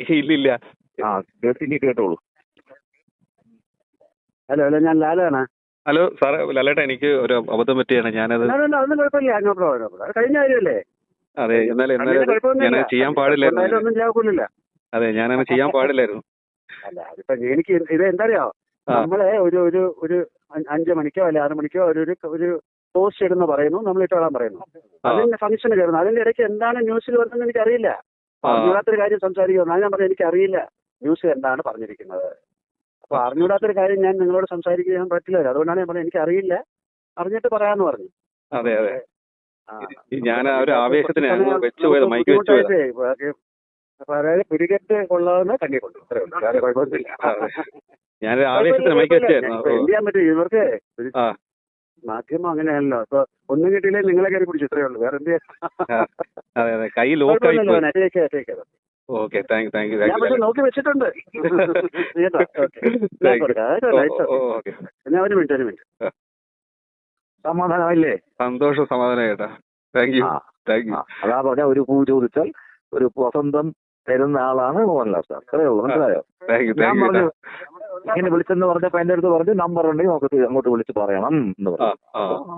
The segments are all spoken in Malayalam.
ഇല്ലില്ല. ആ കേട്ടോളൂ. ഹലോ ഹലോ ഞാൻ ലാലാണ്. ഹലോ സാറേ ലാലേട്ടാ എനിക്ക് ഒരു അബദ്ധം പറ്റിയാണ്. ഞാനത് അതൊന്നും കുഴപ്പമില്ല. അങ്ങോ പ്രോബ്ലം അത് കഴിഞ്ഞ കാര്യമല്ലേ? അതെ എന്നാൽ എന്നാലും. ഞാനത് ചെയ്യാൻ പാടില്ലായിരുന്നു. ഒന്നും അതെ ഞാനങ്ങനെ ചെയ്യാൻ പാടില്ലായിരുന്നു. അല്ല അതിപ്പോ എനിക്ക് ഇത് എന്തറിയോ. നമ്മളെ ഒരു ഒരു ഒരു അഞ്ചു മണിക്കോ അല്ലെ ആറ് മണിക്കോ ഒരു ഒരു പോസ്റ്റ് ഇടുന്ന പറയുന്നു. നമ്മൾ ഇട്ടോളാൻ പറയുന്നു. അതിന്റെ ഫംഗ്ഷന് കയറുന്നു. അതിന്റെ ഇടയ്ക്ക് എന്താണ് ന്യൂസിൽ വരുന്നത് എനിക്കറിയില്ല. ആ. അറിഞ്ഞൂടാത്തൊരു കാര്യം സംസാരിക്കുന്നു അത് ഞാൻ പറഞ്ഞു എനിക്കറിയില്ല. ന്യൂസ് എന്താണ് പറഞ്ഞിരിക്കുന്നത്. അപ്പൊ അറിഞ്ഞൂടാത്തൊരു കാര്യം ഞാൻ നിങ്ങളോട് സംസാരിക്കാൻ പറ്റില്ല. അതുകൊണ്ടാണ് ഞാൻ പറഞ്ഞത് എനിക്കറിയില്ല. അറിഞ്ഞിട്ട് പറയാന്ന് പറഞ്ഞു. അതെ അതെ. ഞാൻ ആ ഒരു ആവേശത്തിന് അങ്ങ് മൈക്ക് വെച്ച് പോയത്. ബുദ്ധിമുട്ടായിട്ടേ, ബാക്കി- അപ്പൊ അതായത് പിടികെട്ട് കൊള്ളാവുന്ന കണ്ണി കൊണ്ടു. അത്രേ ഉള്ളൂ. വേറെ കുഴപ്പമൊന്നുമില്ല. അതെ. ഞാനൊരു ആവേശത്തിന് മൈക്ക് വെച്ചായിരുന്നു ഇവർക്ക്. മാധ്യമം അങ്ങനെയല്ലോ. അപ്പൊ ഒന്നും കിട്ടിയില്ലേ നിങ്ങളെ കയറി പിടിച്ചു ഇത്രയേ ഉള്ളൂ. വേറെ എന്ത്. ഓക്കെ താങ്ക് താങ്ക് യു ഞാൻ നോക്കി വെച്ചിട്ടുണ്ട്. ഞാൻ. ഓക്കെ ഞാൻ ഒരു മിനിറ്റ് ഒരു മിനിറ്റ്. സമാധാനമല്ലേ സന്തോഷം സമാധാനം കേട്ടാ താങ്ക് യു താങ്ക് യു അതാ പറഞ്ഞ ഒരു പൂ ചോദിച്ചാൽ ഒരു വസന്തം തരുന്ന ആളാണ് മോഹൻലാൽ സാർ. അത്രേ ഉള്ളൂ. മനസ്സിലായോ? ഇങ്ങനെ വിളിച്ചെന്ന് പറഞ്ഞപ്പോ എന്റെ അടുത്ത് പറഞ്ഞു നമ്പർ ഉണ്ടെങ്കിൽ നമുക്ക് അങ്ങോട്ട് വിളിച്ച് പറയണം എന്ന് പറഞ്ഞു.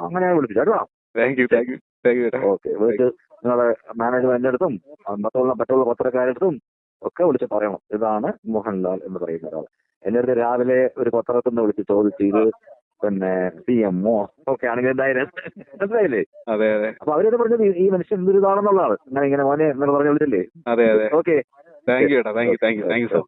അങ്ങനെ വിളിച്ചു കേട്ടോ. Thank you thank you thank you ചേട്ടാ ഓക്കെ വിളിച്ച് നിങ്ങളെ മാനേജ്മെന്റിന്റെ അടുത്തും മറ്റുള്ള മറ്റുള്ള പത്രക്കാരുടെ അടുത്തും ഒക്കെ വിളിച്ച് പറയണം. ഇതാണ് മോഹൻലാൽ എന്ന് പറയുന്ന ഒരാൾ. എന്റെ അടുത്ത് രാവിലെ ഒരു പത്രത്തിൽ നിന്ന് വിളിച്ച് ചോദിച്ചു ഇത് പിന്നെ സി എം ഒ ഒക്കെ ആണെങ്കിൽ എന്തായാലും മനസ്സിലായില്ലേ? അതെ അതെ. അപ്പൊ അവരോട് പറഞ്ഞത് ഈ- മനുഷ്യൻ എന്തൊരു ഇതാണെന്നുള്ളതാണ് അങ്ങനെ ഇങ്ങനെ മോനെ എന്ന് പറഞ്ഞു വിളിച്ചില്ലേ? അതെ അതെ. Okay thank you thank you thank you thank you so